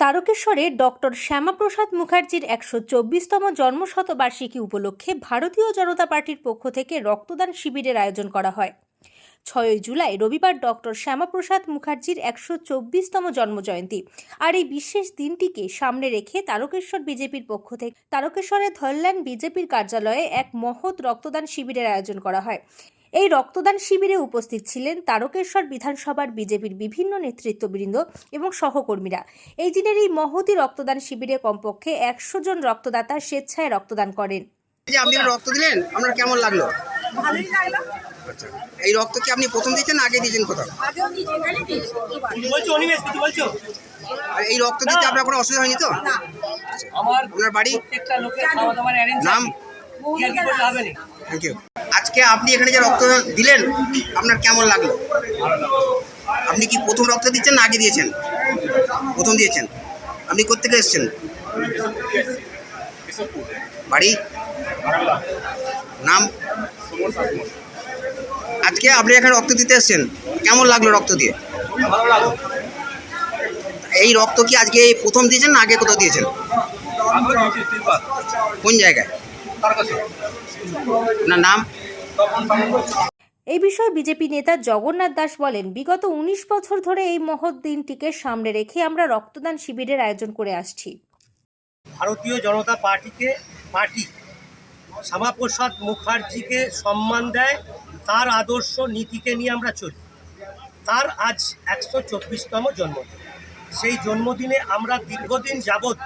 তারকেশ্বরে doctor Shyamaprasad মুখার্জির একশো চব্বিশতম জন্মশতবার্ষিকী উপলক্ষে ভারতীয় জনতা পার্টির পক্ষ থেকে রক্তদান শিবিরের আয়োজন করা হয়। ছয়ই জুলাই, রবিবার ডক্টর শ্যামাপ্রসাদ মুখার্জির একশো চব্বিশতম জন্মজয়ন্তী। আর এই বিশেষ দিনটিকে সামনে রেখে তারকেশ্বর বিজেপির পক্ষ থেকে, তারকেশ্বরের ধল্যান বিজেপির কার্যালয়ে এক মহৎ রক্তদান শিবিরের আয়োজন করা হয়। এই রক্তদান শিবিরে উপস্থিত ছিলেন তারকেশ্বর বিধানসভার বিজেপির বিভিন্ন নেতৃত্ববৃন্দ এবং সহকর্মীরা। এই দিনের এই মহতি রক্তদান শিবিরে কমপক্ষে একশো জন রক্তদাতা স্বেচ্ছায় রক্তদান করেন। আপনি রক্ত দিলেন, আপনার কেমন লাগল? ভালোই লাগল। এই রক্ত কি আপনি প্রথম দিয়েছেন আগে দিয়েছেন কোথাও? আর এই রক্ত দিতে আপনার কোনো অসুবিধা হয়নি তো? আপনার বাড়ি? নাম? ইয়ার কি করলে হবে না। থ্যাংক ইউ আজকে আপনি এখানে যে রক্ত দিলেন আপনার কেমন লাগল? আপনি কি প্রথম রক্ত দিচ্ছেন না আগে দিয়েছেন? প্রথম দিয়েছেন। আপনি কোথেকে এসেছেন? বাড়ি? নাম? আজকে আপনি এখানে রক্ত দিতে এসেছেন। কেমন লাগল রক্ত দিয়ে? ভালো লাগল। এই রক্ত কি আজকে এই প্রথম দিয়েছেন না আগে কোথাও দিয়েছেন? কোন জায়গায়? আপনার নাম? এই বিষয়ে বিজেপি নেতা জগন্নাথ দাস বলেন বিগত উনিশ বছর ধরে এই মহৎ দিনটিকে সামনে রেখে আমরা রক্তদান শিবিরের আয়োজন করে আসছি। ভারতীয় জনতা পার্টিকে পার্টি শ্যামাপ্রসাদ মুখার্জিকে সম্মান দেয়, তার আদর্শ নীতিকে নিয়ে আমরা চলি। তার আজ একশো চব্বিশতম জন্মদিন। সেই জন্মদিনে আমরা দীর্ঘদিন যাবৎ,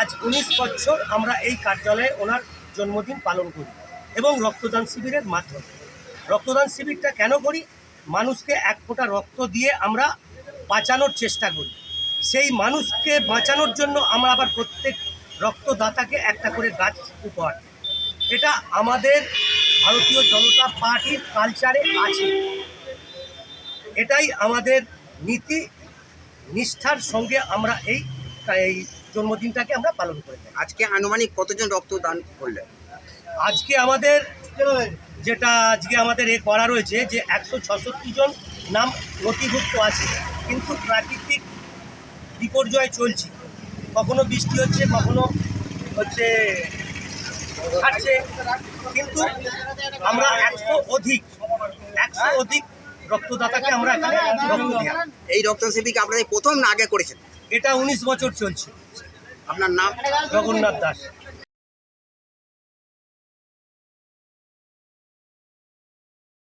আজ উনিশ বছর আমরা এই কার্যালয়ে ওনার জন্মদিন পালন করি এবং রক্তদান শিবিরের মাধ্যমে। রক্তদান শিবিরটা কেন করি? মানুষকে এক ফোঁটা রক্ত দিয়ে আমরা বাঁচানোর চেষ্টা করি। সেই মানুষকে বাঁচানোর জন্য আমরা আবার প্রত্যেক রক্তদাতাকে একটা করে গাছ উপহার। এটা আমাদের ভারতীয় জনতা পার্টির কালচারে আছে। এটাই আমাদের নীতি নিষ্ঠার সঙ্গে আমরা এই এই জন্মদিনটাকে আমরা পালন করে থাকি। আজকে আনুমানিক কতজন রক্ত দান করলেন? আজকে আমাদের যেটা আজকে আমাদের এ করা রয়েছে যে একশো ছষট্টি জন নাম নথিভুক্ত আছে কিন্তু প্রাকৃতিক বিপর্যয় চলছে। কখনো বৃষ্টি হচ্ছে কখনো হচ্ছে ছাড়ছে কিন্তু আমরা একশো অধিক একশো অধিক রক্তদাতাকে আমরা এখানে রক্ত দিই এই রক্তদান শিবিরকে আপনাদের প্রথম না আগে করেছেন? এটা উনিশ বছর চলছে। আপনার নাম জগন্নাথ দাস।